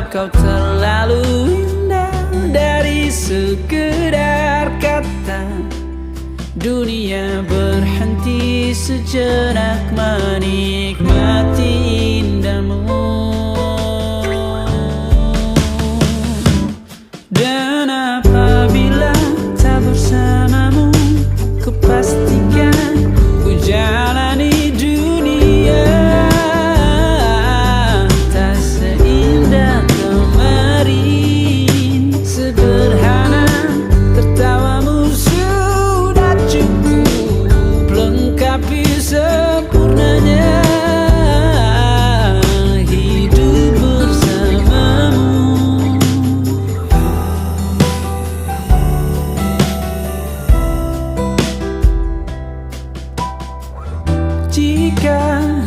Sebab kau terlalu indah Dari sekedar kata. Dunia berhenti sejenak Menikmati indahmu. Dan majikan